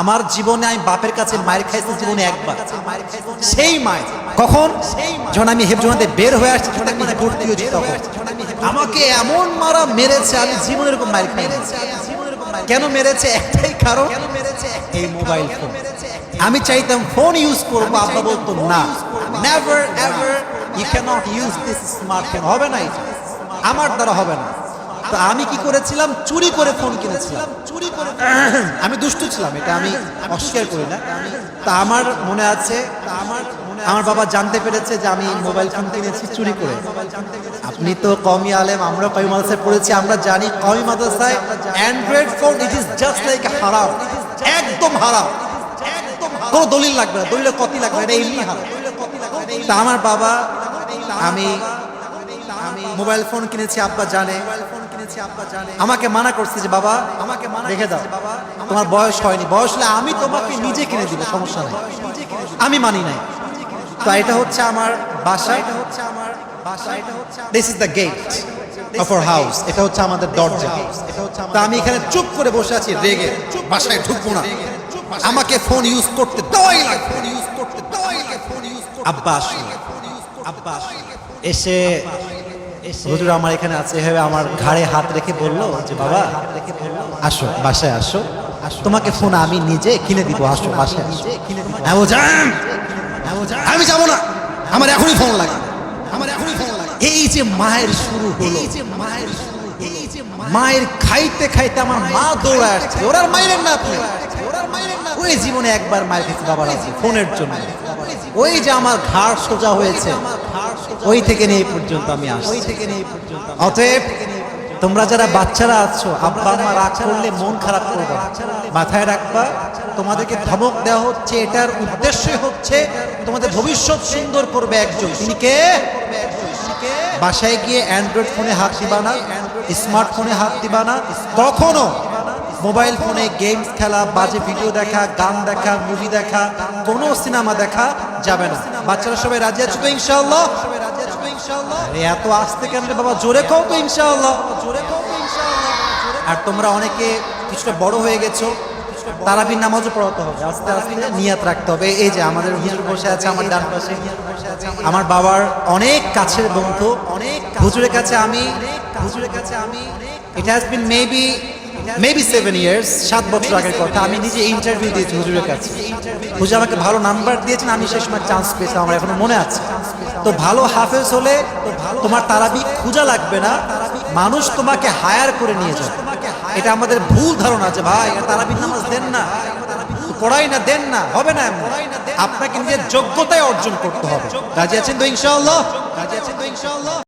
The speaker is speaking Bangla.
আমার জীবনে আমি বাপের কাছে মায়ের খাইছি জীবনে একবার। সেই মায়ের কখন? যখন আমি হেফজোনাতে বের হয়ে আসছি যখন আমি ভর্তি হয়েছি তখন। আমাকে এমন মারা মেরেছে আমি জীবনে এরকম মায়ের খাই কেন মেরেছে? একটাই কারণ এই মোবাইল ফোন আমি চাইতাম ফোন ইউজ করব আব্বা বলতো না never ever you can't use this smartphone হবে না আমার দ্বারা হবে না। তো আমি কি করেছিলাম? চুরি করে ফোন কিনেছিলাম। চুরি করে আমি দুষ্টু ছিলাম, এটা আমি অস্বীকার করি না। তা আমার মনে আছে, আমার আমার বাবা জানতে পেরেছে যে আমি মোবাইল ফোন কিনেছি চুরি করে। আপনি তো কমি আলেম, আমরা কমি মাদ্রাসায় পড়েছি, আমরা জানি কমি মাদ্রাসায় android phone it is just like হারাম একদম হারাম কোনো দলিল লাগবে না দলিলের কপি লাগবে এটা এমনি হারাম তা আমার বাবা আমি মোবাইল ফোন কিনেছি, আব্বা জানে। আমাকে মানা করছে যে বাবা আমাকে মানা রেখে দাও তোমার বয়স হয়নি। বয়স হলে আমি তোমাকে নিজে কিনে দিব সমস্যা নাই। আমি মানি নাই। তো এটা হচ্ছে আমার বাসা। এটা হচ্ছে আমার বাসা। এটা হচ্ছে this is the gate of our house এটা হচ্ছে আমাদের দরজা। তা আমি এখানে চুপ করে বসে আছি রেগে। বাসায় ঢুকবো না। আমাকে ফোন ইউজ করতে দেওয়াই লাগবে ফোন ইউজ করতে দেওয়াই লাগবে ফোন ইউজ করতে আব্বা আসলো এসে হুজুর আমার এখানে আছে এভাবে আমার ঘাড়ে হাত রেখে বলল যে বাবা আসো বাসায় আসো। তোমাকে ফোন আমি নিজে কিনে দিব আসো বাসায় আসো। হ্যাঁ বোঝাম আমি যাব না। আমার এখনই ফোন লাগে। আমার এখনই ফোন লাগে। এই যে মায়ের শুরু হলো। এই যে মায়ের শুরু এই যে মায়ের খাইতে খাইতে আমার মা দৌড়ে আসছে। ওরার মায়ের না আপনি ওই জীবনে একবার মায়ের কাছে বাবার আছে ফোনের জন্য। ওই যে আমার ঘাড় সোজা হয়েছে। ওই থেকে নিয়ে পর্যন্ত আমি আসছি। ওই থেকে নিয়ে পর্যন্ত অতএব তোমরা যারা বাচ্চারা আছো আব্বা মা রাগ করলে মন খারাপ করবে। মাথায় রাখবা তোমাদেরকে ধমক দেওয়া হচ্ছে এটার উদ্দেশ্য হচ্ছে তোমাদের ভবিষ্যৎ সুন্দর করবে একজন। তিনি কে? বাসায় গিয়ে অ্যান্ড্রয়েড ফোনে হাত দিবা না স্মার্টফোনে হাত দিবা না কখনো মোবাইল ফোনে গেমস খেলা বাজে ভিডিও দেখা গান দেখা মুভি দেখা কোনো সিনেমা দেখা যাবে না। বাচ্চারা সবাই রাজি আছে তো ইনশাআল্লাহ? আরে এত আসতে কেন বাবা? জোরে কও তো ইনশাআল্লাহ। জোরে কও তো ইনশাআল্লাহ। আর তোমরা অনেকে কিছুটা বড় হয়ে গেছো তারাবির নামাজও পড়াতে হবে। আস্তে আস্তে নিয়াত রাখতে হবে। এই যে আমাদের হুজুর বসে আছে আমার ডান পাশে। আমার বাবার অনেক কাছের বন্ধু। অনেক হুজুরের কাছে আমি হুজুরের কাছে আমি it has been maybe maybe seven years সাত বছর আগের কথা আমি নিজে ইন্টারভিউ দিয়েছি হুজুরের কাছে। হুজুর আমাকে ভালো নাম্বার দিয়েছেন আমি সেই সময় চান্স পেয়েছি আমার এখনও মনে আছে। তো ভালো হাফেজ হলে তোমার তারাবি খোঁজা লাগবে না মানুষ তোমাকে হায়ার করে নিয়ে যাবে। এটা আমাদের ভুল ধারণা আছে ভাই তারাবির নামাজ দেন না। পড়াই না দেন না হবে না এমন। আপনাকে নিজের যোগ্যতায় অর্জন করতে হবে। রাজি আছেন তো ইনশাআল্লাহ? রাজি আছেন তো ইনশাআল্লাহ?